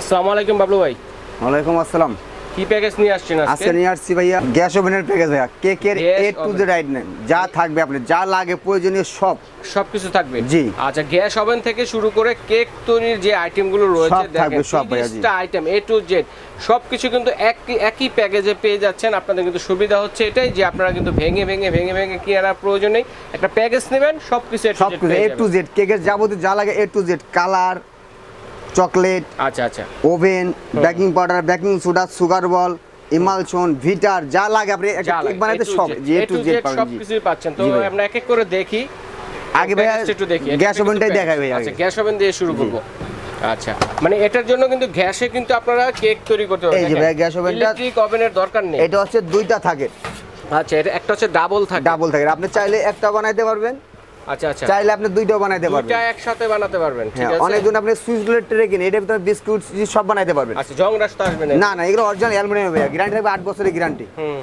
আসসালামু আলাইকুম বাবলু ভাই। ওয়ালাইকুম আসসালাম। কি প্যাকেজ নিয়ে আসছেন আজকে? আজকে নিয়ে আসছি ভাইয়া গ্যাস ওভেনের প্যাকেজ ভাইয়া। কেকের A to oven। Z item যা থাকবে আপনি যা লাগে প্রয়োজনীয় সব। সবকিছু থাকবে? জি। আচ্ছা গ্যাস ওভেন থেকে শুরু করে কেক তৈরির যে আইটেমগুলো রয়েছে সব থাকবে, সব ভাইয়া। আইটেম এ টু জেড সবকিছু কিন্তু একই একই প্যাকেজে পেয়ে যাচ্ছেন। আপনাদের কিন্তু সুবিধা হচ্ছে এটাই যে আপনারা কিন্তু ভেঙে ভেঙে ভেঙে ভেঙে কি আনার প্রয়োজন নেই। একটা প্যাকেজ নেবেন to Z সব কিছু এ টু জেড কেকের যাবতীয় যা লাগে A to Z colour chocolate আচ্ছা আচ্ছা। Oven baking powder baking soda sugar ball emulsion ভিটার যা লাগে আপনি কেক বানাইতে সব যে টু জেড সবকিছুই পাচ্ছেন। তো আমরা এক এক করে দেখি। আগে প্যাকেজটা একটু দেখি। গ্যাস ওভেনটাই দেখাই ভাই আচ্ছা গ্যাস ওভেন দিয়ে শুরু করব। আচ্ছা মানে এটার জন্য কিন্তু গ্যাসে কিন্তু আপনারা কেক তৈরি করতে পারবেন। এই যে ভাই, গ্যাস ওভেনটা- ইলেকট্রিক ওভেনের দরকার নেই। এটা হচ্ছে দুইটা থাকে। আচ্ছা এটা একটা হচ্ছে ডাবল থাকে। ডাবল থাকে। আপনি চাইলে একটা বানাইতে পারবেন। আচ্ছা আচ্ছা। চাইলে আপনি দুইটাও বানাইতে পারবেন। দুইটা একসাথে বানাতে পারবেন ঠিক হ্যাঁ আছে? অনেকজন আপনি সুইচ ট্রে কিনে এটা বিস্কুট সব বানাইতে পারবেন। আচ্ছা জং রাস্তা আসবে না। না এগুলো অরিজিনাল অ্যালুমিনিয়াম হবে গ্যারান্টি থাকবে আট বছরের গ্যারান্টি হুম।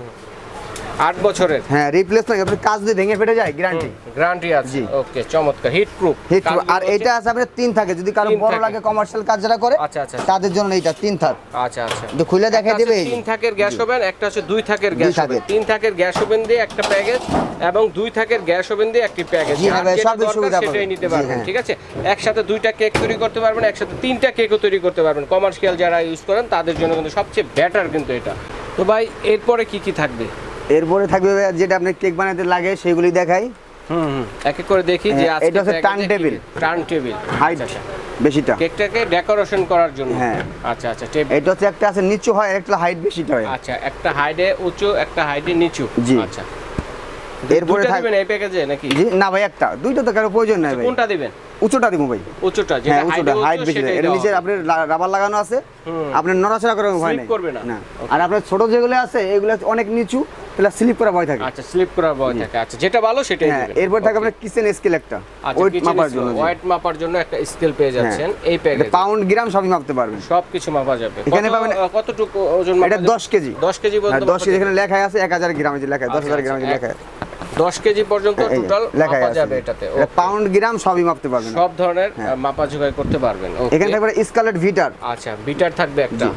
আট বছরের। হ্যাঁ রিপ্লেস লাগে আপনি কাজ যদি ভেঙে ফেটে যায় গ্যারান্টি গ্যারান্টি আছে। জি। ওকে চমৎকার। হিট প্রুফ হিট আর এটা আছে আপনার তিন থাকে যদি কারও বড় লাগে কমার্শিয়াল কাজ যারা করে আচ্ছা, আচ্ছা। তাদের জন্য এইটা তিন থাক। আচ্ছা আচ্ছা। তো খুলে দেখাই দেবে তিন থাকের গ্যাস ওভেন একটা হচ্ছে দুই থাকের গ্যাস ওভেন। তিন থাকের গ্যাস ওভেন দিয়ে একটা প্যাকেজ এবং দুই থাকের গ্যাস ওভেন দিয়ে একটি প্যাকেজ। হ্যাঁ সব সুবিধা সেটাই। নিতে পারবেন হ্যাঁ। ঠিক আছে? একসাথে দুইটা কেক তৈরি করতে পারবেন একসাথে তিনটা কেকও তৈরি করতে পারবেন। কমার্শিয়াল যারা ইউজ করেন তাদের জন্য কিন্তু সবচেয়ে বেটার কিন্তু এটা। তো ভাই এরপরে কি কি থাকবে? এরপরে থাকবে যেটা আপনি কেক বানাইতে লাগে সেগুলি দেখাই। হুম এক এক করে দেখি যে হ্যাঁ, এটা হচ্ছে turntable। Turn table. হাইট বেশিটা। কেকটাকে ডেকোরেশন করার জন্য। হ্যাঁ। আচ্ছা আচ্ছা টেবিল। এটা হচ্ছে একটা আছে নিচু হয় একটা হাইট বেশিটা হয়। আচ্ছা একটা হাইডে উঁচু একটা হাইডে নিচু। জি। আচ্ছা। এরপরে এই প্যাকেজে নাকি? না ভাই একটা। দুইটা তো কারও প্রয়োজন নাই ভাই। কোনটা দিবেন? উঁচুটা দিব ভাই। উঁচুটা যেটা হ্যাঁ উঁচুটা হাইট বেশি নিচে। আপনার রাবার লাগানো আছে। হুম। আপনার নড়াচড়া করার ভয় নাই। করবে? না। আর আপনার ছোট যেগুলো আছে এগুলো অনেক নিচু। তাহলে স্লিপ করা ভয় থাকে। আচ্ছা স্লিপ করার ভয় থাকে। আচ্ছা যেটা ভালো সেটাই হ্যাঁ এরপর থাকে আপনার কিচেন স্কেল একটা আচ্ছা ওয়েট মাপার জন্য ওয়েট মাপার জন্য একটা স্কেল পেয়ে যাচ্ছেন এই প্যাকেজ পাউন্ড গ্রাম সবই মাপতে পারবেন। সব কিছু মাপা যাবে। এখানে পাবেন- কতটুকু ওজন এটা 10 কেজি। 10 কেজি হ্যাঁ পর্যন্ত দশ কেজি এখানে লেখা আছে এক হাজার গ্রামে যে লেখা দশ আচ্ছা, হাজার গ্রামে যে আচ্ছা, লেখা এক- 10 কেজি পর্যন্ত টোটাল মাপা যাবে এটাতে। পাউন্ড গ্রাম সবই মাপতে পারবেন। সব ধরনের হ্যাঁ। মাপা ঝোঁকাই করতে পারবেন। এখানে থাকবে স্কালেট ভিটার আচ্ছা বিটার থাকবে একটা।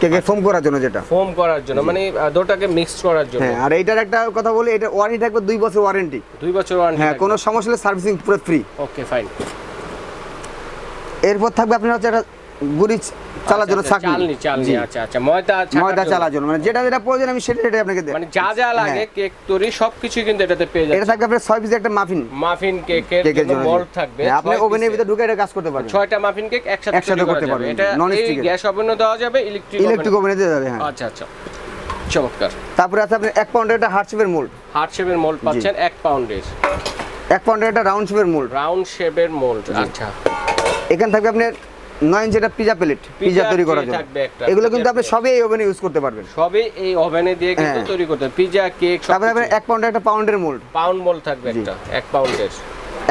কেকে ফোম করার জন্য যেটা? ফোম করার জন্য মানে দুটাকে মিক্স করার জন্য। হ্যাঁ আর এইটার একটা কথা বলি এটা ওয়ারেন্টি থাকবে দুই বছর ওয়ারেন্টি দুই বছর ওয়ারেন্টি হ্যাঁ কোনো সমস্যা হলে সার্ভিসিং পুরো ফ্রি ওকে ফাইন এরপর থাকবে আপনার হচ্ছে একটা গুড়ি চালার জন্য চালনি চালনি আচ্ছা আচ্ছা ময়দা ময়দা। চালার জন্য। মানে যেটা যেটা প্রয়োজন আমি সেটা সেটাই আপনাকে দেব। মানে যা যা লাগে হ্যাঁ। কেক তৈরি সবকিছু কিন্তু এটাতে পেয়ে এটা থাকবে আপনার ছয় পিসের একটা মাফিন মাফিন কেকের জন্য জি। থাকবে। হ্যাঁ, আপনি ওভেনের ভিতরে ঢুকে এটা কাজ করতে পারবেন। ছয়টা মাফিন কেক একসাথে করতে পারবেন, এটা এই stick-এর। গ্যাস ওভেনও দেওয়া যাবে ইলেকট্রিক ইলেকট্রিক ওভেনে দিয়ে যাবে হ্যাঁ। আচ্ছা আচ্ছা। চমৎকার। তারপরে আছে আপনার এক পাউন্ডের একটা হার্ট শেপের মোল্ড হার্ট শেপের মোল্ড পাচ্ছেন এক পাউন্ডের এক পাউন্ডের একটা রাউন্ড শেপের মোল্ড রাউন্ড শেপের মোল্ড আচ্ছা। এখানে থাকবে আপনার নয় একটা পিজা প্লেট পিজা তৈরি করার জন্য। এগুলো কিন্তু আপনি সবই এই ওভেনে ইউজ করতে পারবেন। সবই এই ওভেনে দিয়ে কিন্তু হ্যাঁ। তৈরি করতে পিজা কেক তারপরে আপনার এক পাউন্ডের একটা পাউন্ডের মোল্ড পাউন্ড মোল্ড থাকবে একটা এক পাউন্ডের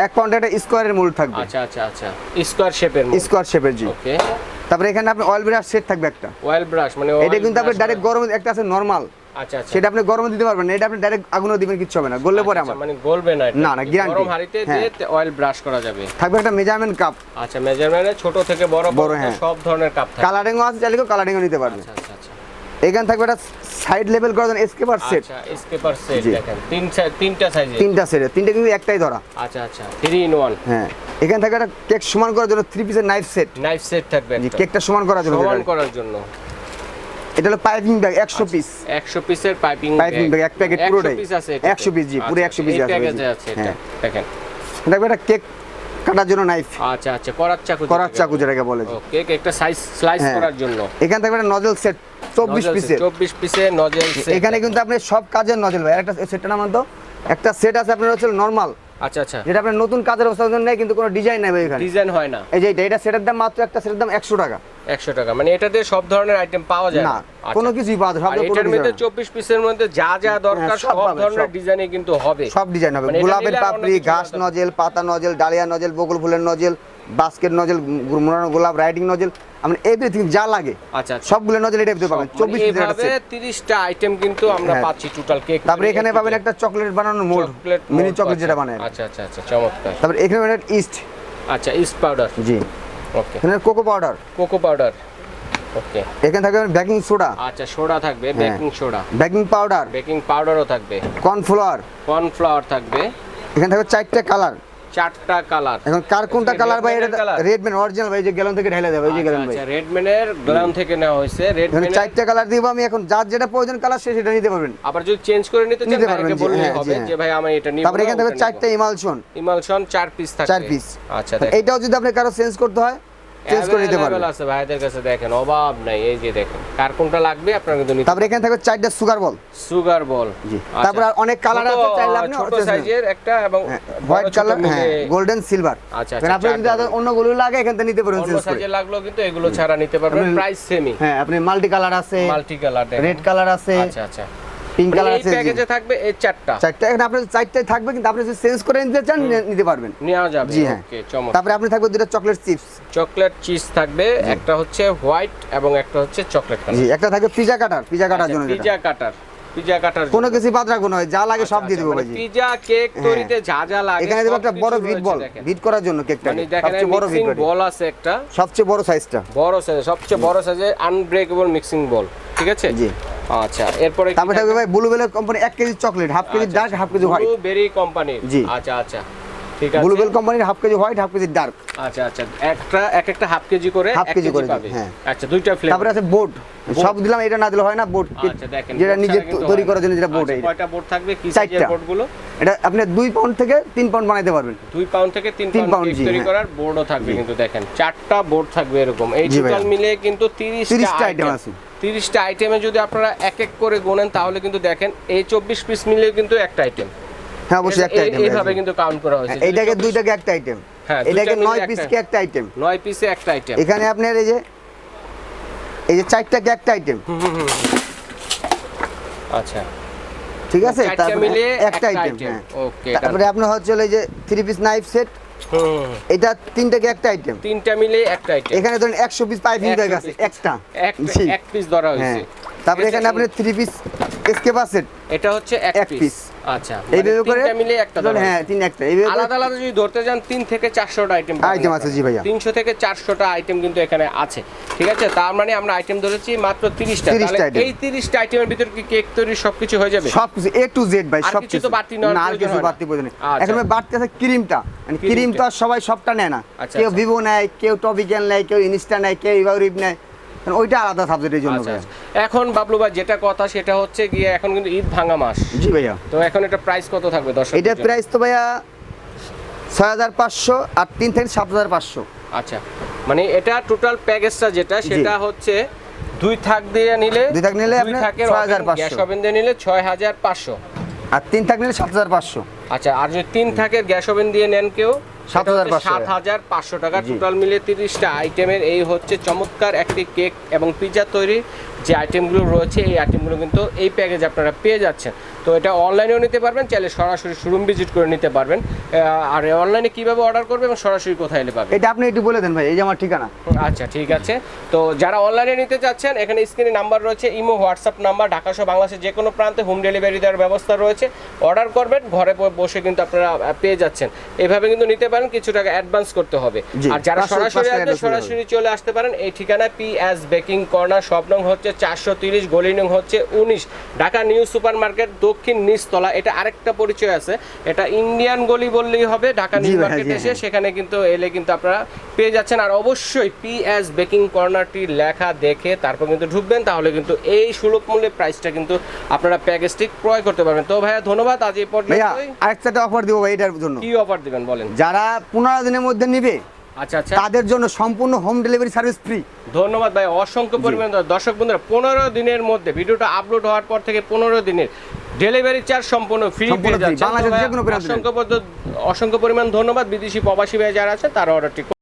এক পাউন্ডের একটা স্কোয়ারের মোল্ড থাকবে। আচ্ছা আচ্ছা আচ্ছা। স্কোয়ার শেপের মোল্ড স্কোয়ার শেপের জি। ওকে তারপরে এখানে আপনি অয়েল ব্রাশ সেট থাকবে একটা। অয়েল ব্রাশ মানে এটা কিন্তু আপনি ডাইরেক্ট গরমে একটা আছে নর্মাল সেটা আপনি গরমে দিতে পারবেন এটা আপনি ডাইরেক্ট আগুনও দিবেন কিচ্ছু হবে না গললে পরে আচ্ছা, আমার মানে গলবে না না, না, guarantee। গরম হাঁড়িতে হ্যাঁ। দিয়ে অয়েল ব্রাশ করা যাবে। থাকবে একটা মেজারমেন্ট কাপ আচ্ছা মেজারমেন্টে ছোট থেকে বড় বড়, হ্যাঁ। সব ধরনের কাপ থাকে। কালারিংও আছে চাইলে কালারিংও নিতে পারবে। আচ্ছা আচ্ছা আচ্ছা। এখানে থাকবে একটা সাইড লেভেল করার জন্য এসকেপার সেট আচ্ছা স্কেপার সেট দেখেন তিন তিনটা সাইজে তিনটা সেটে তিনটা কিন্তু একটাই ধরা। আচ্ছা আচ্ছা থ্রি ইন ওয়ান হ্যাঁ এখানে থাকবে একটা কেক সমান করার জন্য থ্রি পিসের নাইফ সেট নাইফ সেট থাকবে কেকটা সমান করার জন্য সমান করার জন্য। এটা হলো পাইপিং ব্যাগ একশো পিস একশো পিসের পাইপিং পাইপিং ব্যাগ এক প্যাকেট পুরোটাই। পিস আছে 100 piece, জি, পুরো 100 piece আছে, প্যাকেজে জি। আছে এটা হ্যাঁ। দেখেন। থাকবে একটা কেক কাটার জন্য নাইফ আচ্ছা আচ্ছা করার চাকু করার চাকু যেটাকে বলে। ওকে একটা সাইজ স্লাইস হ্যাঁ। করার জন্য। এখানে থাকবে একটা নজল সেট চব্বিশ পিসের চব্বিশ পিসের নজেল এখানে কিন্তু আপনি সব কাজের নজল ভাই একটা সেটটা নামান তো। একটা সেট আছে আপনার হচ্ছে নর্মাল আচ্ছা আচ্ছা। যেটা আপনার নতুন কাজের অবস্থা নেই কিন্তু কোনো ডিজাইন নেই ভাই এখানে। ডিজাইন হয় না। এই যে এটা এটা সেটের দাম মাত্র একটা সেটের দাম একশো টাকা। একশো টাকা। মানে এটাতে সব ধরনের আইটেম পাওয়া যায় না আচ্ছা। কোনো কিছুই পাওয়া যায় এটার মধ্যে চব্বিশ পিসের মধ্যে যা যা দরকার হ্যাঁ, সব সব ধরনের ডিজাইনে কিন্তু হবে। সব ডিজাইন হবে। মানে গোলাপের পাপড়ি ঘাস নজেল পাতা নজেল ডালিয়া নজেল বকুল ফুলের নজেল বাস্কেট নজেল মোড়ানো গোলাপ রাইডিং নজেল আপনি এভরিথিং যা লাগে আচ্ছা আচ্ছা। সবগুলো নজেল এটা ভিতরে পাবেন। চব্বিশ পিসের একটা। তিরিশটা আইটেম কিন্তু আমরা হ্যাঁ। পাচ্ছি টোটাল কেক তারপরে এখানে পাবেন একটা চকলেট বানানোর মোল্ড মিনি চকলেট যেটা বানায়। আচ্ছা আচ্ছা আচ্ছা চমৎকার। তারপরে এখানে ইস্ট আচ্ছা ইস্ট পাউডার জি। ওকে এখানে cocoa powder cocoa powder okay এখানে থাকবে বেকিং সোডা আচ্ছা সোডা থাকবে। Baking soda baking powder baking পাউডারও থাকবে। কর্নফ্লাওয়ার কর্নফ্লাওয়ার থাকবে। এখানে থাকবে চারটে কালার চারটা কালার। এখন কার কোনটা কালার ভাই? এটা রেডম্যান? অরিজিনাল ভাই যে গ্যালন থেকে ঢেলে দেবে ওই যে গ্যালন ভাই। আচ্ছা রেডম্যানের গ্লাম থেকে নেওয়া হয়েছে। এখানে রেডম্যানের চারটে কালার দিব আমি এখন যার যেটা প্রয়োজন কালার সে সেটা নিতে পারবেন। আবার যদি চেঞ্জ করে নিতে চান জি, বললেই হ্যাঁ, হবে হ্যাঁ। যে ভাই আমি এটা নিব তারপর এখানে থাকবে চারটা ইমালশন। ইমালশন চার পিস থাকে। চার পিস আচ্ছা এটাও যদি আপনি কারও চেঞ্জ করতে হয় চেঞ্জ করে নিতে পারবেন আছে ভাইদের কাছে দেখেন অভাব নাই এই যে দেখেন। কার কোনটা লাগবে আপনারা কিন্তু নিতে তারপরে এখানে থাকবে চারটা সুগার বল সুগার বল জি। তারপরে আর অনেক কালার আছে চাইলে আপনি ছোট সাইজের একটা এবং হোয়াইট কালার হ্যাঁ গোল্ডেন সিলভার আচ্ছা, এখানে আপনি আচ্ছা, যদি চারটা অন্যগুলো লাগে এখান থেকে নিতে অন্য চেঞ্জ করে সাইজের লাগল কিন্তু এগুলো ছাড়া নিতে পারবেন প্রাইস সেমি হ্যাঁ আপনি মাল্টি কালার আছে মাল্টি কালার রেড কালার আছে। আচ্ছা আচ্ছা। পিঙ্ক মানে কালার আছে জি। প্যাকেজে থাকবে এই চারটা। চারটা এখানে চারটাই থাকবে কিন্তু আপনি যদি চেঞ্জ করে নিতে চান নিতে পারবেন। নেওয়া যাবে জি হ্যাঁ। তারপরে আপনি থাকবে দুটো চকলেট চিপস চকলেট চিজ থাকবে একটা হচ্ছে হোয়াইট এবং একটা হচ্ছে চকলেট জি একটা থাকবে পিজা কাটার পিজা কাটার জন্য পিজা কাটার পিজা কাটার কোনো কিছু বাদ রাখব না যা লাগে সব দিয়ে দেবো ভাই পিজা কেক তৈরিতে যা যা লাগে এখানে দেবো একটা বড় রয়েছে বল। বিট করার জন্য কেকটা মানে সবচেয়ে বড় বিট বল আছে একটা। সবচেয়ে বড় সাইজটা বড় সাইজ সবচেয়ে বড় সাইজের আনব্রেকেবল মিক্সিং বল ঠিক আছে? জি। আচ্ছা এরপরে তারপরে থাকবে? ভাই ব্লুবেলের কোম্পানি এক KG chocolate half KG dark half KG white blueberry কোম্পানির জি। আচ্ছা আচ্ছা ঠিক আছে। Bluebell company half KG white half KG dark আচ্ছা আচ্ছা একটা এক একটা হাফ কেজি করে এক কেজি করে হ্যাঁ। আচ্ছা দুইটা ফ্লেভার তারপরে আছে বোর্ড সব দিলাম এটা না দিলে হয় না বোর্ড আচ্ছা দেখেন যেটা নিজে তৈরি করার জন্য যেটা বোর্ড আচ্ছা, কয়টা বোর্ড থাকবে? কি সাইজের চারটা। বোর্ডগুলো এটা আপনি দুই পাউন্ড থেকে তিন পাউন্ড বানাইতে পারবেন। দুই পাউন্ড থেকে তিন তিন পাউন্ড pound, কেক তৈরি হ্যাঁ। করার বোর্ডও থাকবে কিন্তু দেখেন চারটা বোর্ড থাকবে এরকম। এই টোটাল মিলে কিন্তু 30 30টা টা আইটেম আছে। 30টা আইটেমে যদি আপনারা এক এক করে গোনেন তাহলে কিন্তু দেখেন এই 24 পিস মিলে কিন্তু একটা আইটেম হ্যাঁ অবশ্যই একটা আইটেম এইভাবে কিন্তু কাউন্ট করা হয়েছে। এইটাকে দুইটাকে একটা আইটেম হ্যাঁ, এটাকে নয়। পিসকে একটা। আইটেম নয় পিসে একটা আইটেম এখানে আপনার এই যে এই যে চারটাকে একটা আইটেম আচ্ছা। ঠিক আছে? তারপরে একটা আইটেম item, হ্যাঁ। তারপরে আপনার হচ্ছে এই যে থ্রি পিস নাইফ সেট এটা তিনটাকে একটা আইটেম তিনটা মিলে একটা আইটেম এখানে ধরেন একশো পিস পাইপিং ব্যাগ আছে একটা। এক পিস ধরা হ্যাঁ। হয়েছে তারপরে এখানে আপনার 3 পিস এসকেপ আছে এটা হচ্ছে এক পিস। আচ্ছা এইভাবে করে মিলে একটা হ্যাঁ তিন একটা। এইভাবে আলাদা আলাদা যদি ধরতে যান তিন থেকে চারশোটা আইটেম Item আছে, জি ভাইয়া। তিনশো থেকে চারশোটা আইটেম কিন্তু এখানে আছে। ঠিক আছে? তার মানে আমরা আইটেম ধরেছি মাত্র তিরিশটা। 30টা তাহলে item। এই তিরিশটা আইটেমের ভিতর কি কেক তৈরি সবকিছু হয়ে যাবে? সব কিছু এ টু জেড ভাই তো বাড়তি নেওয়ার আর কিছু বাড়তি প্রয়োজন নেই। আচ্ছা। এখন বাড়তি আছে ক্রিমটা মানে ক্রিম ক্রিমটা। তো আর সবাই সবটা নেয় না। আচ্ছা, কেউ আচ্ছা। ভিভো নেয় কেউ টপিক্যাল নেয় কেউ ইনস্টা নেয় কেউ ইভারিভ নেয়। ওইটা আলাদা সাবজেক্টের জন্য আচ্ছা। আচ্ছা। এখন বাবলু ভাই যেটা কথা সেটা হচ্ছে গিয়ে এখন কিন্তু ঈদ ভাঙা মাস। জি ভাইয়া। তো এখন এটা প্রাইস কত থাকবে দর্শক এটার প্রাইস তো ভাইয়া ছয় হাজার পাঁচশো আর তিন থেকে সাত হাজার পাঁচশো। আচ্ছা। মানে এটা টোটাল প্যাকেজটা যেটা সেটা হচ্ছে দুই থাক দিয়ে নিলে দুই থাক নিলে আপনার থাকের 6,500 গ্যাস ওভেন দিয়ে নিলে ছয় হাজার পাঁচশো। আর তিন থাক নিলে সাত হাজার পাঁচশো। আচ্ছা আর যদি তিন থাকের গ্যাস ওভেন দিয়ে নেন কেউ 7,500 সাত হাজার পাঁচশো টাকা। টোটাল মিলে তিরিশটা আইটেমের এই হচ্ছে চমৎকার একটি কেক এবং পিজা তৈরি। যে আইটেমগুলো রয়েছে এই আইটেমগুলো কিন্তু এই প্যাকেজ আপনারা পেয়ে যাচ্ছেন। তো এটা অনলাইনেও নিতে পারবেন চাইলে সরাসরি শোরুম ভিজিট করে নিতে পারবেন। আর অনলাইনে কীভাবে অর্ডার করবে এবং সরাসরি কোথায় এলে পাবেন? এটা আপনি একটু বলে দেন ভাই এই যে আমার ঠিকানা। আচ্ছা ঠিক আছে। তো যারা অনলাইনে নিতে চাচ্ছেন এখানে স্ক্রিনে নাম্বার রয়েছে ইমো হোয়াটসঅ্যাপ নাম্বার ঢাকা সহ বাংলাদেশের যে কোনো প্রান্তে হোম ডেলিভারি দেওয়ার ব্যবস্থা রয়েছে। অর্ডার করবেন ঘরে বসে কিন্তু আপনারা পেয়ে যাচ্ছেন। এভাবে কিন্তু নিতে পারেন কিছু টাকা অ্যাডভান্স করতে হবে। আর যারা সরাসরি আসবে। সরাসরি চলে আসতে পারেন। এই ঠিকানায় পি এস বেকিং কর্নার সব নং হচ্ছে চারশো তিরিশ গলি নং হচ্ছে উনিশ। ঢাকা নিউ সুপার মার্কেট দক্ষিণ নিচতলা। এটা আরেকটা পরিচয় আছে। এটা ইন্ডিয়ান গলি বললেই হবে ঢাকা নিউ মার্কেট এসে। সেখানে কিন্তু এলে কিন্তু আপনারা পেয়ে যাচ্ছেন। আর অবশ্যই পিএস বেকিং কর্নারটি লেখা দেখে তারপর কিন্তু ঢুকবেন তাহলে কিন্তু এই সুলভ মূল্যে প্রাইসটা কিন্তু আপনারা প্যাকেজটি ক্রয় করতে পারবেন। তো ভাইয়া ধন্যবাদ। আজ এই ভাইয়া আরেকটা অফার দিব ভাই এটার জন্য। কি অফার দিবেন বলেন। যারা পনেরো দিনের মধ্যে নিবে আচ্ছা আচ্ছা। তাদের জন্য সম্পূর্ণ হোম ডেলিভারি সার্ভিস ফ্রি ধন্যবাদ ভাই অসংখ্য পরিমাণ দর্শক বন্ধুরা পনেরো দিনের মধ্যে ভিডিওটা আপলোড হওয়ার পর থেকে পনেরো দিনের ডেলিভারি চার্জ সম্পূর্ণ ফ্রি পেয়ে যাচ্ছে অসংখ্য পরিমাণ ধন্যবাদ। বিদেশি প্রবাসী ভাই যারা আছে তারা অর্ডারটি